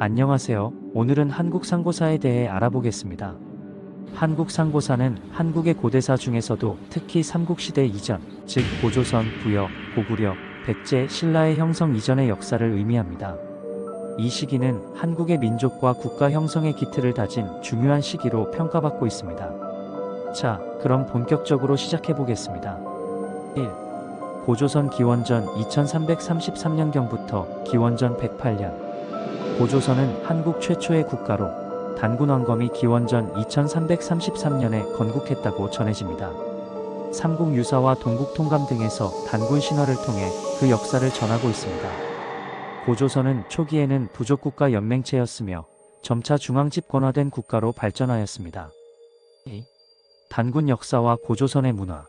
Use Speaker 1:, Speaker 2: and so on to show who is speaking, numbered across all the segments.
Speaker 1: 안녕하세요. 오늘은 한국 상고사에 대해 알아보겠습니다. 한국 상고사는 한국의 고대사 중에서도 특히 삼국시대 이전, 즉 고조선, 부여, 고구려, 백제, 신라의 형성 이전의 역사를 의미합니다. 이 시기는 한국의 민족과 국가 형성의 기틀을 다진 중요한 시기로 평가받고 있습니다. 자, 그럼 본격적으로 시작해 보겠습니다. 1. 고조선 기원전 2333년경부터 기원전 108년 고조선은 한국 최초의 국가로 단군 왕검이 기원전 2333년에 건국했다고 전해집니다. 삼국 유사와 동국 통감 등에서 단군 신화를 통해 그 역사를 전하고 있습니다. 고조선은 초기에는 부족국가 연맹체였으며 점차 중앙 집권화된 국가로 발전하였습니다. 2. 단군 역사와 고조선의 문화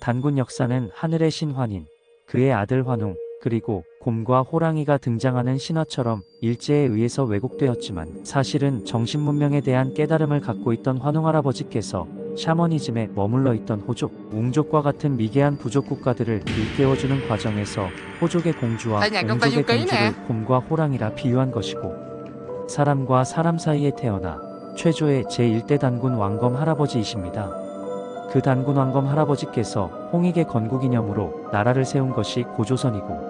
Speaker 1: 단군 역사는 하늘의 신 환인, 그의 아들 환웅, 그리고 곰과 호랑이가 등장하는 신화처럼 일제에 의해서 왜곡되었지만 사실은 정신문명에 대한 깨달음을 갖고 있던 환웅 할아버지께서 샤머니즘에 머물러 있던 호족, 웅족과 같은 미개한 부족 국가들을 일깨워주는 과정에서 호족의 공주와 웅족의. 공주를 곰과 호랑이라 비유한 것이고 사람과 사람 사이에 태어나 최조의 제1대 단군 왕검 할아버지이십니다. 그 단군 왕검 할아버지께서 홍익의 건국 기념으로 나라를 세운 것이 고조선이고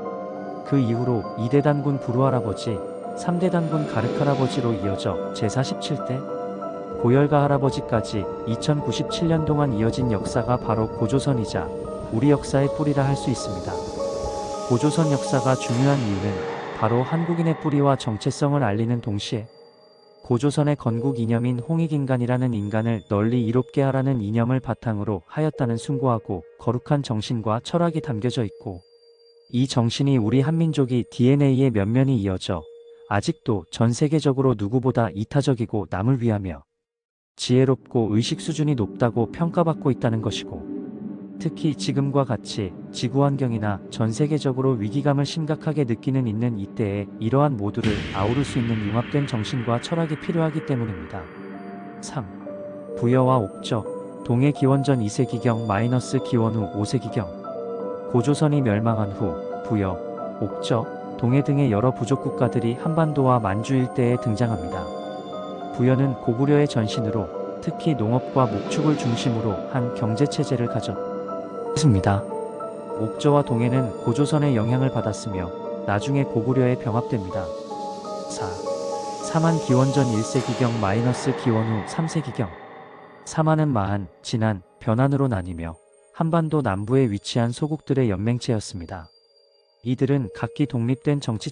Speaker 1: 그 이후로 2대 단군 부루 할아버지, 3대 단군 가륵 할아버지로 이어져 제47대 고열가 할아버지까지 2097년 동안 이어진 역사가 바로 고조선이자 우리 역사의 뿌리라 할 수 있습니다. 고조선 역사가 중요한 이유는 바로 한국인의 뿌리와 정체성을 알리는 동시에 고조선의 건국 이념인 홍익인간이라는 인간을 널리 이롭게 하라는 이념을 바탕으로 하였다는 숭고하고 거룩한 정신과 철학이 담겨져 있고 이 정신이 우리 한민족이 DNA의 면면이 이어져 아직도 전 세계적으로 누구보다 이타적이고 남을 위하며 지혜롭고 의식 수준이 높다고 평가받고 있다는 것이고 특히 지금과 같이 지구 환경이나 전 세계적으로 위기감을 심각하게 느끼는 있는 이때에 이러한 모두를 아우를 수 있는 융합된 정신과 철학이 필요하기 때문입니다. 3. 부여와 옥저 동해 기원전 2세기경 마이너스 기원 후 5세기경 고조선이 멸망한 후 부여, 옥저, 동해 등의 여러 부족 국가들이 한반도와 만주 일대에 등장합니다. 부여는 고구려의 전신으로 특히 농업과 목축을 중심으로 한 경제 체제를 가졌습니다. 옥저와 동해는 고조선의 영향을 받았으며 나중에 고구려에 병합됩니다. 4. 사만 기원전 1세기경 마이너스 기원 후 3세기경 사만은 마한, 진한, 변한으로 나뉘며 한반도 남부에 위치한 소국들의 연맹체였습니다. 이들은 각기 독립된 정치체를